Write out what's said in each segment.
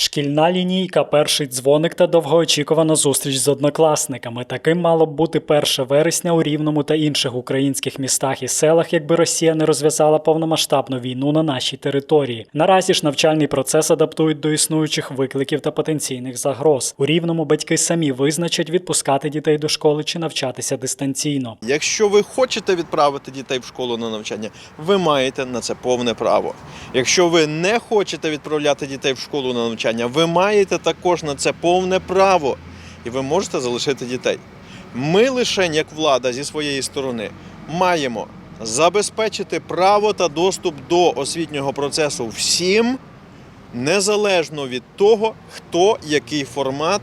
Шкільна лінійка, перший дзвоник та довгоочікувана зустріч з однокласниками. Таким мало б бути 1 вересня у Рівному та інших українських містах і селах, якби Росія не розв'язала повномасштабну війну на нашій території. Наразі ж навчальний процес адаптують до існуючих викликів та потенційних загроз. У Рівному батьки самі визначать відпускати дітей до школи чи навчатися дистанційно. Якщо ви хочете відправити дітей в школу на навчання, ви маєте на це повне право. Якщо ви не хочете відправляти дітей в школу на навчання, ви маєте також на це повне право. І ви можете залишити дітей. Ми лише, як влада зі своєї сторони, маємо забезпечити право та доступ до освітнього процесу всім, незалежно від того, хто який формат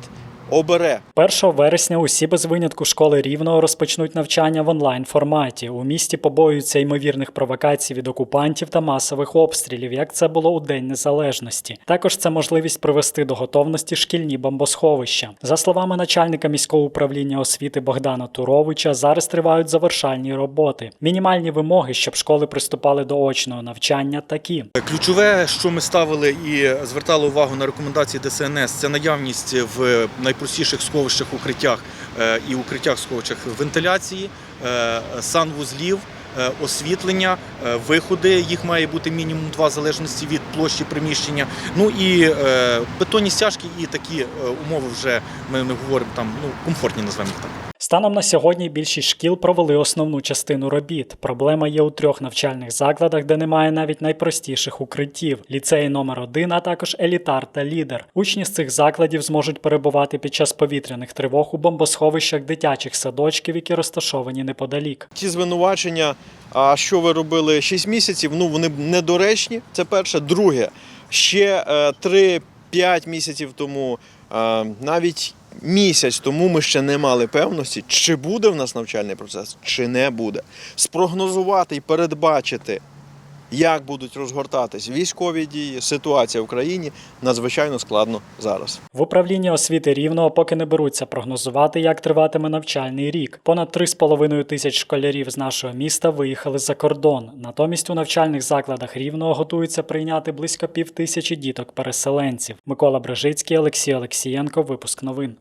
обере. 1 вересня усі без винятку школи рівного розпочнуть навчання в онлайн форматі. У місті побоюються ймовірних провокацій від окупантів та масових обстрілів, як це було у День Незалежності. Також це можливість привести до готовності шкільні бомбосховища. За словами начальника міського управління освіти Богдана Туровича, зараз тривають завершальні роботи. Мінімальні вимоги, щоб школи приступали до очного навчання, такі. Ключове, що ми ставили і звертали увагу на рекомендації ДСНС, це наявність в найпростіших сховищах, укриттях е, і укриттях сховищах вентиляції, е, санвузлів. е, Освітлення, виходи, їх має бути мінімум два в залежності від площі приміщення. Ну і бетонні стяжки, і такі умови вже ми не говоримо там, ну комфортні назвемо їх так. Станом на сьогодні більшість шкіл провели основну частину робіт. Проблема є у трьох навчальних закладах, де немає навіть найпростіших укриттів: ліцеї номер 1 а також елітар та лідер. Учні з цих закладів зможуть перебувати під час повітряних тривог у бомбосховищах дитячих садочків, які розташовані неподалік. Ті звинувачення, що ви робили 6 місяців, ну вони недоречні. Це перше. Друге, ще е, 3-5 місяців тому, е, навіть місяць тому ми ще не мали певності, чи буде в нас навчальний процес, чи не буде. Спрогнозувати і передбачити, як будуть розгортатись військові дії, ситуація в країні надзвичайно складно зараз. В управлінні освіти рівного поки не беруться прогнозувати, як триватиме навчальний рік. Понад 3,5 тисяч школярів з нашого міста виїхали за кордон. Натомість у навчальних закладах рівного готуються прийняти близько пів тисячі діток-переселенців. Микола Брежицький, Олексій Олексієнко. Випуск новин.